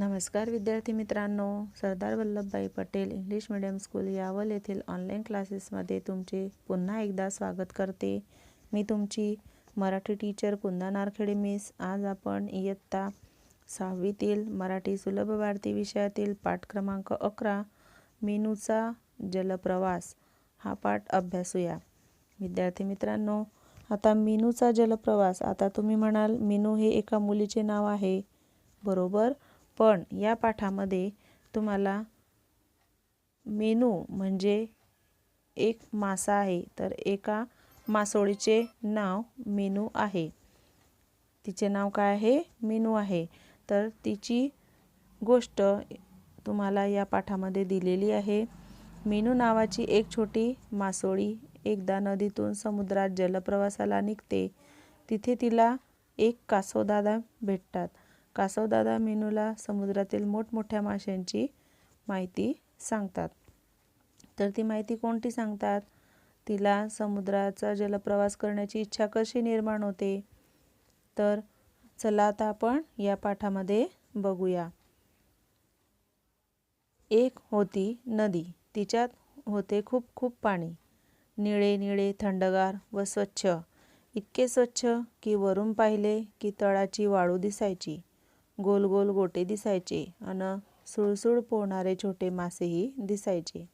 नमस्कार विद्यार्थी मित्रांनो Sardar Vallabhbhai Patel English medium school Yaval येथील ऑनलाईन क्लासेसमध्ये तुमचे पुन्हा एकदा स्वागत करते. मी तुमची मराठी टीचर कुंदा नारखेडे मिस आज आपण इयत्ता सहावीतील मराठी सुलभ भारती विषयातील पाठ क्रमांक अकरा मेनूचा जलप्रवास. हा पाठ अभ्यासूया. विद्यार्थी मित्रांनो आता मेनूचा जलप्रवास. आता तुम्ही म्हणाल मेनू हे एका मुलीचे नाव आहे. बरोबर? पण या पाठामध्ये तुम्हाला मेनू म्हणजे एक मासा आहे तर एका मासोळीचे नाव मेनू आहे. तिचे नाव काय आहे? मेनू आहे. तर तिची गोष्ट तुम्हाला या पाठामध्ये दिलेली आहे. मेनू नावाची एक छोटी मासोळी एकदा नदीतून समुद्रात जलप्रवासाला निघते. तिथे तिला एक कासोदादा भेटतात. कासवदादा मेनूला समुद्रातील मोठमोठ्या माशांची माहिती सांगतात. तर ती माहिती कोणती सांगतात? तिला समुद्राचा जलप्रवास करण्याची इच्छा कशी निर्माण होते? तर चला आता आपण या पाठामध्ये बघूया. एक होती नदी. तिच्यात होते खूप खूप पाणी. निळे निळे थंडगार व स्वच्छ. इतके स्वच्छ की वरून पाहिले की तळाची वाळू दिसायची. गोल गोल गोटे दिसायचे आणि सुळसुळ पोहणारे छोटे मासेही दिसायचे.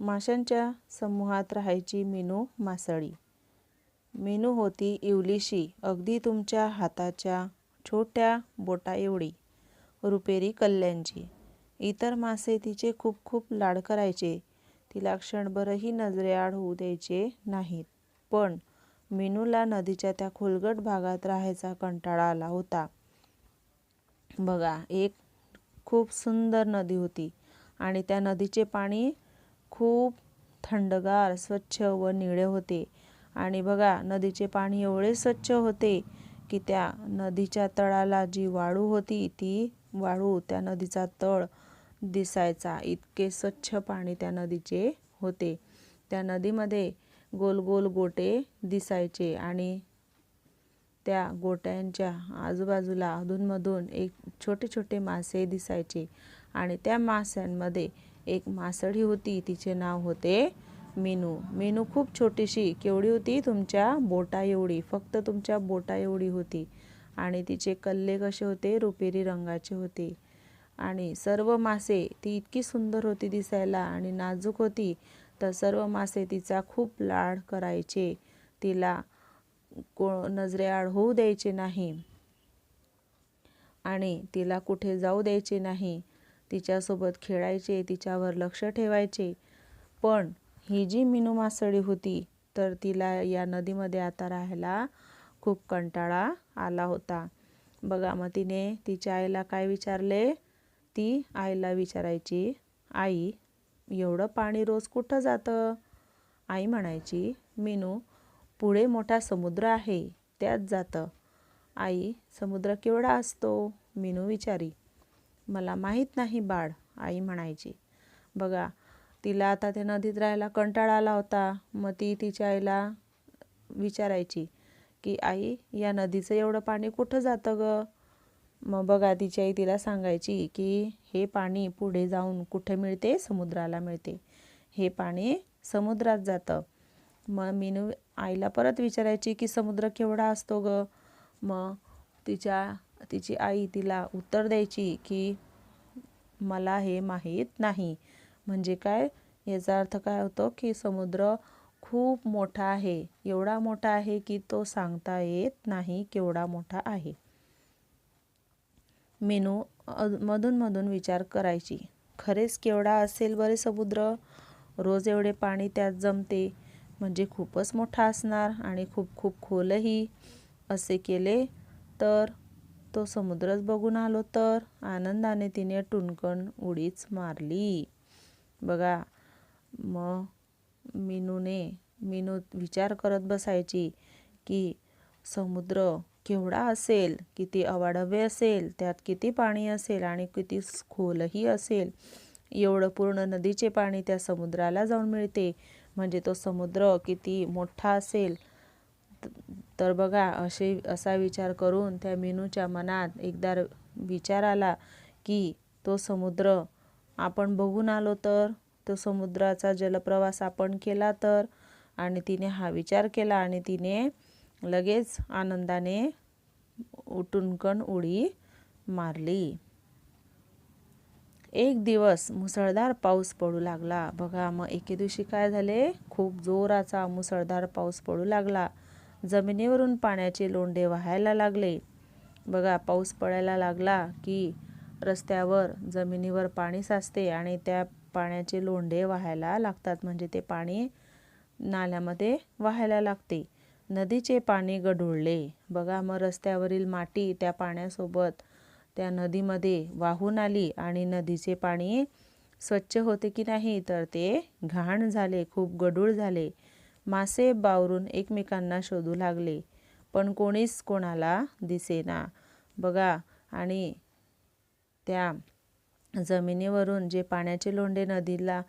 माशांच्या समूहात राहायची मेनू मासळी. मेनू होती इवलीशी अगदी तुमच्या हाताच्या छोट्या बोटा एवढी रुपेरी कल्ल्यांची. इतर मासे तिचे खूप खूप लाड करायचे. तिला क्षणभरही नजरेआड होऊ द्यायचे नाहीत. पण मेनूला नदीच्या त्या खोलगट भागात राहायचा कंटाळा आला होता. बघा एक खूप सुंदर नदी होती आणि त्या नदीचे पाणी खूप थंडगार स्वच्छ व निळे होते. आणि बघा नदीचे पाणी एवढे स्वच्छ होते की त्या नदीच्या तळाला जी वाळू होती ती वाळू त्या नदीचा तळ दिसायचा. इतके स्वच्छ पाणी त्या नदीचे होते. त्या नदीमध्ये गोल गोल गोटे दिसायचे आणि त्या गोट्यांच्या आजूबाजूला अधूनमधून एक छोटे छोटे मासे दिसायचे आणि त्या माशांमध्ये एक मासळी होती. तिचे नाव होते मेनू. मेनू खूप छोटीशी केवढी होती? तुमच्या बोटा एवढी. फक्त तुमच्या बोटा एवढी होती. आणि तिचे कल्ले कसे होते? रुपेरी रंगाचे होते. आणि सर्व मासे ती इतकी सुंदर होती दिसायला आणि नाजूक होती तर सर्व मासे तिचा खूप लाड करायचे. तिला को नजरेआड होऊ द्यायचे नाही. आणि तिला कुठे जाऊ द्यायचे नाही. तिच्यासोबत खेळायचे तिच्यावर लक्ष ठेवायचे. पण ही जी मिनू मासळी होती तर तिला या नदीमध्ये आता राहायला खूप कंटाळा आला होता. बघा मग तिने तिच्या आईला काय विचारले? ती आईला विचारायची आई एवढं पाणी रोज कुठं जातं? आई म्हणायची मिनू पुढे मोठा समुद्र आहे त्यात जातं. आई समुद्र केवढा असतो? मीनू विचारी. मला माहीत नाही बाळ आई म्हणायची. बघा तिला आता त्या नदीत राहायला कंटाळा आला होता. मग ती तिच्या आईला विचारायची की आई या नदीचं एवढं पाणी कुठं जातं ग? मग बघा तिची आई तिला सांगायची की हे पाणी पुढे जाऊन कुठे मिळते? समुद्राला मिळते. हे पाणी समुद्रात जातं. मग मीनू आईला परत विचारायची की समुद्र केवढा असतो ग? मग तिच्या तिची आई तिला उत्तर द्यायची की मला हे माहीत नाही. म्हणजे काय? याचा अर्थ काय होतो की समुद्र खूप मोठा आहे. एवढा मोठा आहे की तो सांगता येत नाही केवढा मोठा आहे. मेनू मधून मधून विचार करायची. खरेच केवढा असेल बरे समुद्र? रोज एवढे पाणी त्यात जमते. म्हणजे खूपच मोठा असणार आणि खूप खूप खोलही असे केले तर तो समुद्रच बघून आलो तर आनंदाने तिने टुणकण उडीच मारली. बघा मग मिनूने मिनू विचार करत बसायची की समुद्र केवढा असेल किती अवाढव्य असेल त्यात किती पाणी असेल आणि किती खोलही असेल. एवढं पूर्ण नदीचे पाणी त्या समुद्राला जाऊन मिळते. म्हणजे तो समुद्र किती मोठा असेल तर बघा असे असा विचार करून त्या मेनूच्या मनात एकदा विचार आला की तो समुद्र आपण बघून आलो तर तो समुद्राचा जलप्रवास आपण केला तर आणि तिने हा विचार केला आणि तिने लगेच आनंदाने उठूनकण उडी मारली. एक दिवस मुसळधार पाऊस पडू लागला. बघा मग एके दिवशी काय झाले? खूप जोराचा मुसळधार पाऊस पडू लागला. जमिनीवरून पाण्याचे लोंढे वाहायला लागले. बघा पाऊस पडायला लागला की रस्त्यावर जमिनीवर पाणी साचते आणि त्या पाण्याचे लोंढे वाहायला लागतात. म्हणजे ते पाणी नाल्यामध्ये वाहायला लागते. नदीचे पाणी गढुळले. बघा मग रस्त्यावरील माती त्या पाण्यासोबत त्या नदीमध्ये वाहून आली आणि नदीचे पाणी स्वच्छ होते की नाही तर ते घाण झाले खूप गडूळ झाले. मासे बावरून एकमेकांना शोधू लागले पण कोणीच कोणाला दिसेना. बघा आणि त्या जमिनीवरून जे पाण्याचे लोंढे नदीला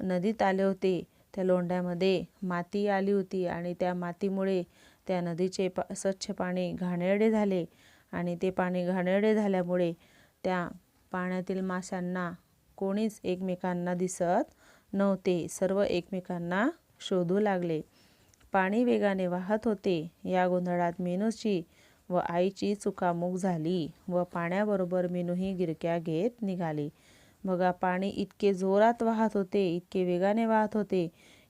नदीत आले होते त्या लोंढ्यामध्ये माती आली होती आणि त्या मातीमुळे त्या नदीचे पा स्वच्छ पाणी घाणेरडे झाले. आणि ते पाणी घाणेरडे झाल्यामुळे त्या पाण्यातील माशांना कोणीच एकमेकांना दिसत नव्हते. सर्व एकमेकांना शोधू लागले. पाणी वेगाने वाहत होते. या गोंधळात मेनूची व आईची चुकामुक झाली व पाण्याबरोबर मेनूही गिरक्या घेत निघाली. बघा पाणी इतके जोरात वाहत होते इतके वेगाने वाहत होते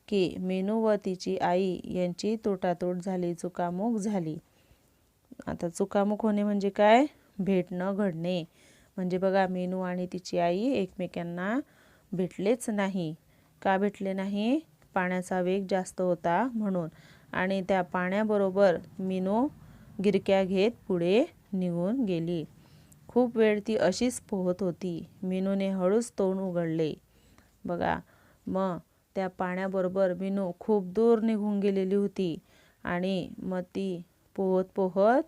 की मेनू व तिची आई यांची तोटातोट झाली चुकामुक झाली. आता चुकामुक होणे म्हणजे काय? भेटणं घडणे. म्हणजे बघा मेनू आणि तिची आई एकमेकांना भेटलेच नाही. का भेटले नाही? पाण्याचा वेग जास्त होता म्हणून. आणि त्या पाण्याबरोबर मीनू गिरक्या घेत पुढे निघून गेली. खूप वेळ ती अशीच पोहत होती. मीनूने हळूच तोंड उघडले. बघा मग त्या पाण्याबरोबर मीनू खूप दूर निघून गेलेली होती. आणि मग ती पोहत पोहत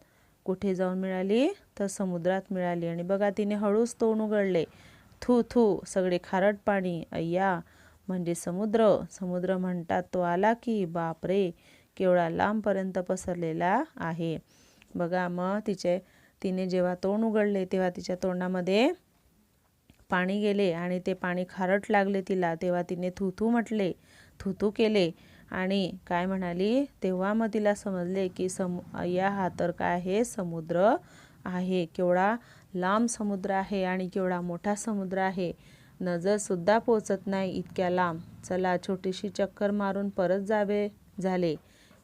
कुठे जाऊन मिळाली? तर समुद्रात मिळाली. आणि बघा तिने हळूच तोंड उघडले. थू थू सगळे खारट पाणी. अय्या म्हणजे समुद्र. समुद्र म्हणतात तो आला की बापरे केवढा लांबपर्यंत पसरलेला आहे. बघा मग तिचे तिने जेव्हा तोंड उघडले तेव्हा तिच्या तोंडामध्ये पाणी गेले. आणि ते पाणी खारट लागले तिला. तेव्हा तिने थुथू म्हटले. थुथू केले. आणि काय म्हणाली? तेव्हा मग तिला समजले की सम या हा तर काय आहे? समुद्र आहे. केवढा लांब समुद्र आहे आणि केवढा मोठा समुद्र आहे. नजरसुद्धा पोचत नाही इतक्या लांब. चला छोटीशी चक्कर मारून परत जावे. झाले.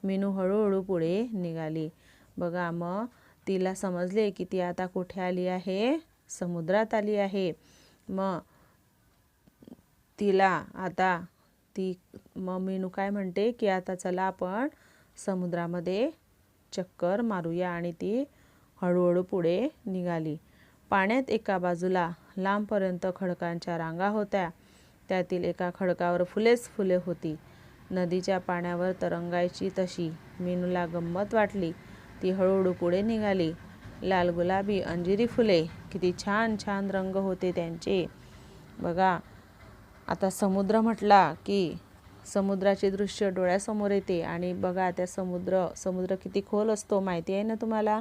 मीनू हळूहळू पुढे निघाली. बघा मग तिला समजले की ती आता कुठे आली आहे? समुद्रात आली आहे. मग तिला आता ती मग मेनू काय म्हणते की आता चला आपण समुद्रामध्ये चक्कर मारूया आणि ती हळूहळू पुढे निघाली. पाण्यात एका बाजूला लांबपर्यंत खडकांच्या रांगा होत्या. त्यातील एका खडकावर फुलेच फुले होती. नदीच्या पाण्यावर तरंगायची तशी मेनूला गंमत वाटली. ती हळूहळू पुढे निघाली. लाल गुलाबी अंजिरी फुले किती छान छान रंग होते त्यांचे. बघा आता समुद्र म्हटला की समुद्राचे दृश्य डोळ्यासमोर येते आणि बघा त्या समुद्र समुद्र किती खोल असतो माहिती आहे ना तुम्हाला?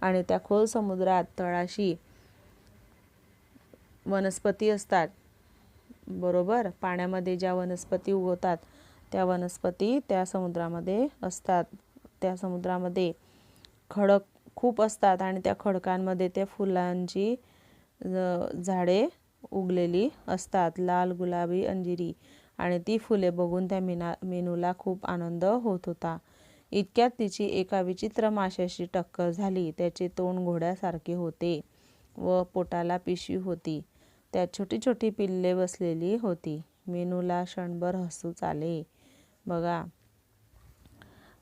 आणि त्या खोल समुद्रात तळाशी वनस्पती असतात. बरोबर? पाण्यामध्ये ज्या वनस्पती उगवतात त्या वनस्पती त्या समुद्रामध्ये असतात. त्या समुद्रामध्ये खडक खूप असतात आणि त्या खडकांमध्ये त्या फुलांची झाडे उगलेली असतात. लाल गुलाबी अंजिरी आणि ती फुले बघून त्या मीना मेनूला खूप आनंद होत होता. इतक्यात तिची एका विचित्र माशाशी टक्कर झाली. त्याचे तोंड घोड्यासारखे होते व पोटाला पिशवी होती. त्यात छोटी छोटी पिल्ले बसलेली होती. मेनूला क्षणभर हसूच आले. बघा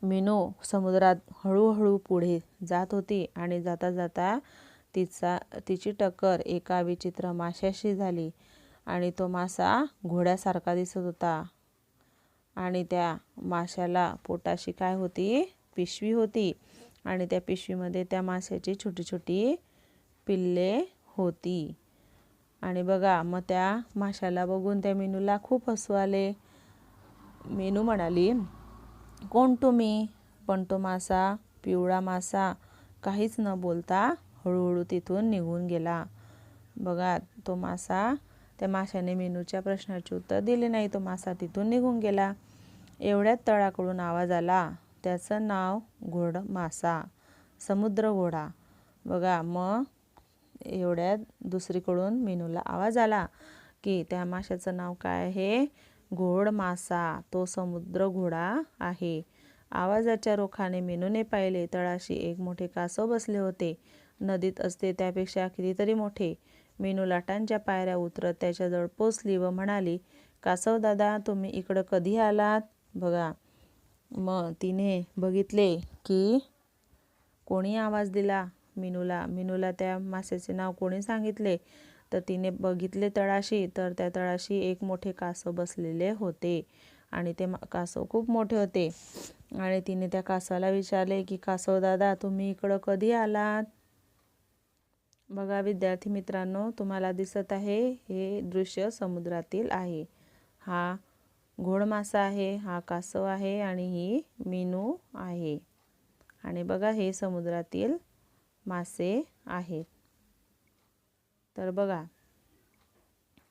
मेनू समुद्रात हळूहळू पुढे जात होती आणि जाता जाता तिचा तिची टक्कर एका विचित्र माशाशी झाली आणि तो मासा घोड्यासारखा दिसत होता. आणि त्या माशाला पोटाशी काय होती? पिशवी होती. आणि त्या पिशवीमध्ये त्या माशाची छोटी छोटी पिल्ले होती. आणि बघा मग त्या माशाला बघून त्या मेनूला खूप हसू आले. मेनू म्हणाली कोण तुम्ही? पण तो मासा पिवळा मासा काहीच न बोलता हळूहळू तिथून निघून गेला. बघा तो मासा त्या माशाने मेनूच्या प्रश्नाचे उत्तर दिले नाही. तो मासा तिथून निघून गेला. एवढ्यात तळाकडून आवाज आला. त्याचं नाव घोड मासा समुद्र घोडा. बघा मग एवढ्यात दुसरीकडून मेनूला आवाज आला की त्या माशाचं नाव काय आहे? घोड मासा तो समुद्र घोडा आहे. आवाजाच्या रोखाने मेनूने पाहिले तळाशी एक मोठे कासव बसले होते. नदीत असते त्यापेक्षा कितीतरी मोठे. मेनू लाटांच्या पायऱ्या उतरत त्याच्याजवळ पोचली व म्हणाली कासव दादा तुम्ही इकडं कधी आलात? बघा. मग तिने बघितले की कोणी आवाज दिला? मिनूला. मिनूला त्या माशाचे नाव कोणी सांगितले? तर तिने बघितले तळाशी. तर त्या तळाशी एक मोठे कासव बसलेले होते आणि ते कासव खूप मोठे होते. आणि तिने त्या कासवाला विचारले की कासव दादा तुम्ही इकडं कधी आलात? बघा विद्यार्थी मित्रांनो तुम्हाला दिसत आहे हे दृश्य समुद्रातील आहे. हा घोडमासा आहे हा कासव आहे आणि ही मेनू आहे. आणि बघा हे समुद्रातील मासे आहेत. तर बघा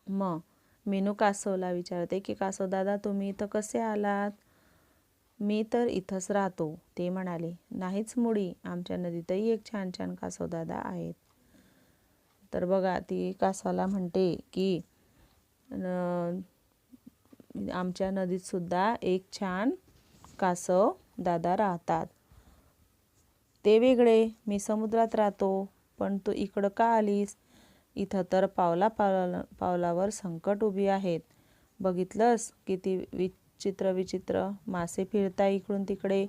मग मेनू कासवला विचारते की कासव दादा तुम्ही इथं कसे आलात? मी तर इथंच राहतो ते म्हणाले. नाहीच मुडी आमच्या नदीतही एक छान छान कासव दादा आहेत. तर बघा ती कासवाला म्हणते की आमच्या नदीतसुद्धा एक छान कासव दादा राहतात. ते वेगळे मी समुद्रात राहतो पण तू इकडं का आलीस? इथं तर पावला पावला पावलावर संकट उभी आहेत. बघितलंस किती विचित्र विचित्र मासे फिरता इकडून तिकडे?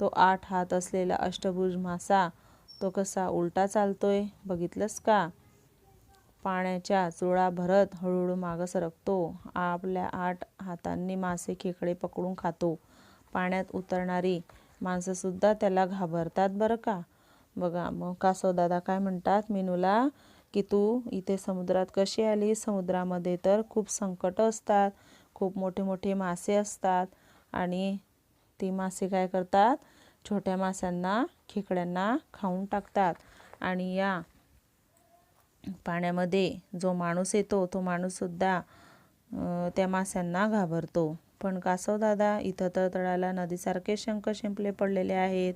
तो आठ हात असलेला अष्टभुज मासा तो कसा उलटा चालतोय? बघितलंस का? पाण्याच्या चुळा भरत हळूहळू मागं सरकतो. आपल्या आठ हातांनी मासे खेकडे पकडून खातो. पाण्यात उतरणारी माणसंसुद्धा त्याला घाबरतात बरं का? बघा मग कासवदादा काय म्हणतात? मेनूला की तू इथे समुद्रात कशी आली समुद्रामध्ये तर खूप संकट असतात खूप मोठे मोठे मासे असतात. आणि ती मासे काय करतात? छोट्या माशांना खेकड्यांना खाऊन टाकतात. आणि या पाण्यामध्ये जो माणूस येतो तो माणूससुद्धा त्या माशांना घाबरतो. पण कासवदादा इथं तर तळाला नदीसारखे शंख शिंपले पडलेले आहेत.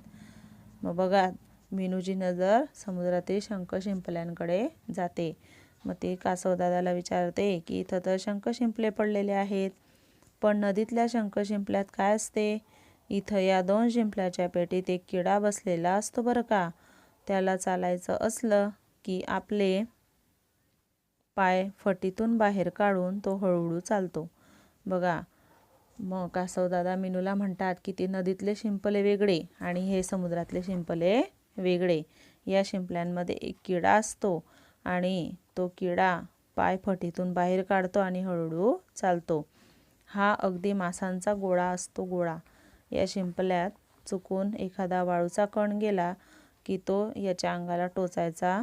मग बघा मीनूची नजर समुद्रातील शंख शिंपल्यांकडे जाते. मग ते कासवदादाला विचारते की इथं तर शंख शिंपले पडलेले आहेत. पण नदीतल्या शंख शिंपल्यात काय असते? इथं या दोन शिंपल्याच्या पेटीत एक किडा बसलेला असतो बरं का? त्याला चालायचं असलं की आपले पाय फटीतून बाहेर काढून तो हळूहळू चालतो. बघा मग कासवदादा मिनूला म्हणतात की ते नदीतले शिंपले वेगळे आणि हे समुद्रातले शिंपले वेगळे. या शिंपल्यांमध्ये एक किडा असतो आणि तो किडा पाय फटीतून बाहेर काढतो आणि हळूहळू चालतो. हा अगदी मासांचा गोळा असतो गोळा. या शिंपल्यात चुकून एखादा वाळूचा कण गेला की तो याच्या अंगाला टोचायचा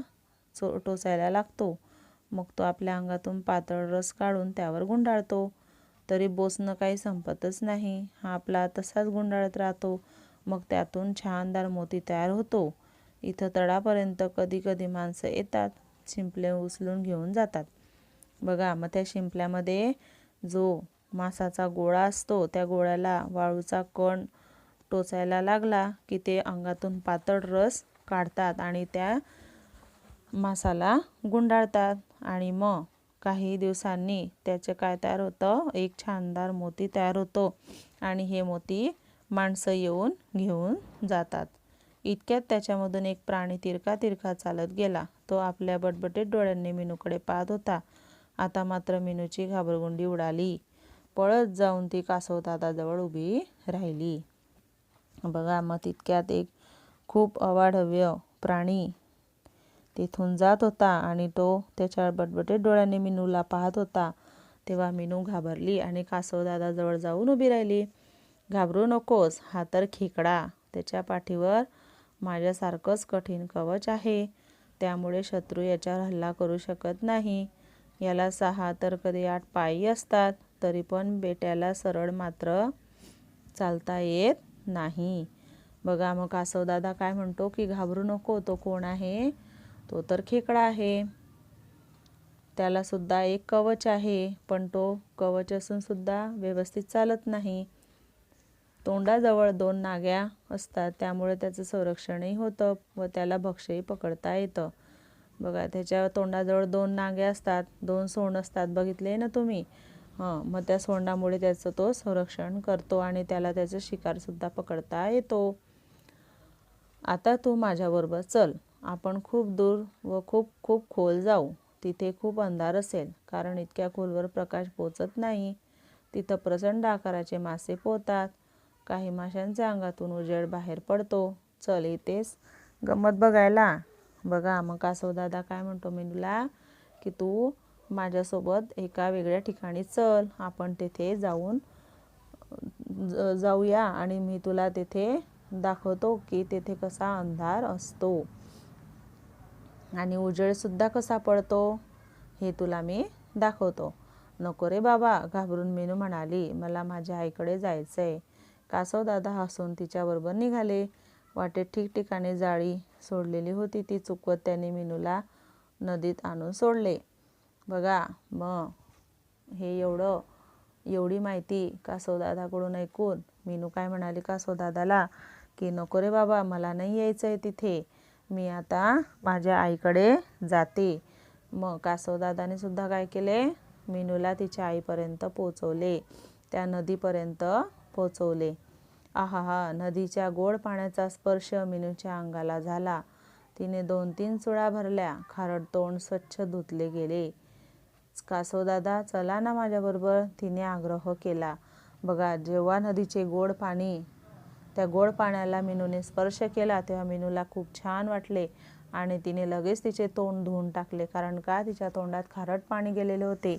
चो टोचायला लागतो. मग तो आपल्या अंगातून पातळ रस काढून त्यावर गुंडाळतो. तरी बोसणं काही संपतच नाही. हा आपला तसाच गुंडाळत राहतो. मग त्यातून छानदार मोती तयार होतो. इथं तळापर्यंत कधी कधी माणसं येतात. शिंपले उचलून घेऊन जातात. बघा मग त्या शिंपल्यामध्ये जो मासाचा गोळा असतो त्या गोळ्याला वाळूचा कण टोचायला लागला की ते अंगातून पातळ रस काढतात आणि त्या मासाला गुंडाळतात. आणि मग काही दिवसांनी त्याचे काय तयार होतं? एक छानदार मोती तयार होतो. आणि हे मोती माणसं येऊन घेऊन जातात. इतक्यात त्याच्यामधून एक प्राणी तिरका तिरका चालत गेला. तो आपल्या बटबटीत डोळ्यांनी मिनूकडे पाहत होता. आता मात्र मिनूची घाबरगुंडी उडाली. पळत जाऊन ती कासवदादाजवळ उभी राहिली. बघा मग तितक्यात एक खूप अवाढव्य प्राणी तिथून जात होता आणि तो त्याच्या बटबटे डोळ्याने मिनूला पाहत होता. तेव्हा मिनू घाबरली आणि कासवदादाजवळ जाऊन उभी राहिली. घाबरू नकोस हा तर खेकडा. त्याच्या पाठीवर माझ्यासारखंच कठीण कवच आहे. त्यामुळे शत्रू याच्यावर हल्ला करू शकत नाही. याला सहा तर कधी आठ पायी असतात तरी पण बेट्याला सरळ मात्र चालता येत नाही. बघा मग कासवदादा काय म्हणतो की घाबरू नको तो कोण आहे? तो तर खेकडा आहे. त्यालासुद्धा एक कवच आहे पण तो कवच असूनसुद्धा व्यवस्थित चालत नाही. तोंडाजवळ दोन नाग्या असतात त्यामुळे त्याचं संरक्षणही होतं व त्याला भक्ष्यही पकडता येतं. बघा त्याच्या तोंडाजवळ दोन नागे असतात दोन सोंड असतात बघितले ना तुम्ही? हां मग त्या सोंडामुळे त्याचं तो संरक्षण करतो आणि त्याला त्याचं शिकारसुद्धा पकडता येतो. आता तू माझ्याबरोबर चल. आपण खूप दूर व खूप खूप खोल जाऊ. तिथे खूप अंधार असेल. कारण इतक्या खोलवर प्रकाश पोचत नाही. तिथं प्रचंड आकाराचे मासे पोहतात. काही माशांच्या अंगातून उजेड बाहेर पडतो. चल इथेच गंमत बघायला. बघा मग कासवदादा काय म्हणतो मेनूला की तू माझ्यासोबत एका वेगळ्या ठिकाणी चल. आपण तेथे जाऊन जाऊया. आणि मी तुला तेथे दाखवतो की तेथे कसा अंधार असतो. आणि उजेडसुद्धा कसा पडतो हे तुला मी दाखवतो. नको रे बाबा घाबरून मेनू म्हणाली मला माझ्या आईकडे जायचं आहे कासवदादा हसून तिच्याबरोबर निघाले. वाटेत ठिकठिकाणी जाळी सोडलेली होती ती चुकवत त्याने मिनूला नदीत आणून सोडले. बघा मग हे एवढं एवढी माहिती कासवदादाकडून ऐकून मीनू काय म्हणाली कासवदादाला की नको रे बाबा मला नाही यायचं आहे तिथे. मी आता माझ्या आईकडे जाते. मग कासवदादाने सुद्धा काय केले? मीनूला तिच्या आईपर्यंत पोचवले. त्या नदीपर्यंत पोचवले. आहा हा नदीच्या गोड पाण्याचा स्पर्श मिनूच्या अंगाला झाला. तिने दोन तीन चुळा भरल्या. खारट तोंड स्वच्छ धुतले गेले. कासवदादा चला ना माझ्याबरोबर तिने आग्रह केला. बघा जेव्हा नदीचे गोड पाणी त्या गोड पाण्याला मिनूने स्पर्श केला तेव्हा मिनूला खूप छान वाटले आणि तिने लगेच तिचे तोंड धुवून टाकले. कारण का? तिच्या तोंडात खारट पाणी गेलेले होते.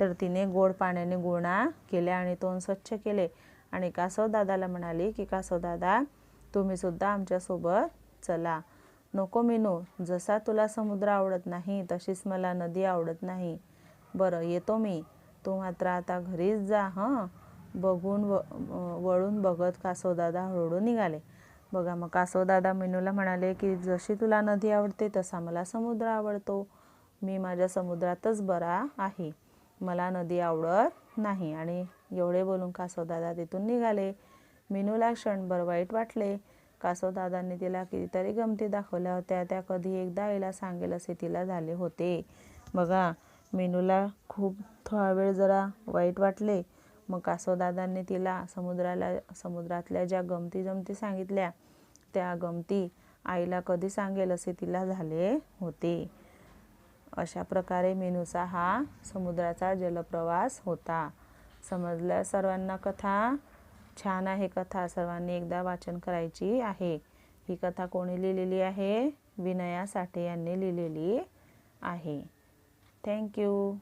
तर तिने गोड पाण्याने गुणा केल्या आणि तोंड स्वच्छ केले. आणि कासवदादाला म्हणाली की कासवदादा तुम्ही सुद्धा आमच्यासोबत चला. नको मिनू जसा तुला समुद्र आवडत नाही तशीच मला नदी आवडत नाही. बरं येतो मी. तू मात्र आता घरीच जा हां? बघून व वळून बघत कासवदादा हळूहळू निघाले. बघा मग कासवदादा मिनूला म्हणाले की जशी तुला नदी आवडते तसा मला समुद्र आवडतो. मी माझ्या समुद्रातच बरा आहे. मला नदी आवडत नाही. आणि एवढे बोलून कासवदादा तिथून निघाले. मिनूला क्षणभर वाईट वाटले. कासवदादांनी तिला कितीतरी गमती दाखवल्या होत्या. त्या कधी एकदा आईला सांगेल असे तिला झाले होते. बघा मेनूला खूप थोडा वेळ जरा वाईट वाटले. मग कासवदादांनी तिला समुद्राला समुद्रातल्या ज्या गमती जमती सांगितल्या त्या गमती आईला कधी सांगेल असे तिला झाले होते. अशा प्रकारे मेनूचा हा समुद्राचा जलप्रवास होता. समजल्या सर्वांना कथा? छान आहे कथा. सर्वांनी एकदा वाचन करायची आहे. ही कथा कोणी लिहिलेली आहे? विनया साठे यांनी लिहिलेली आहे. थँक्यू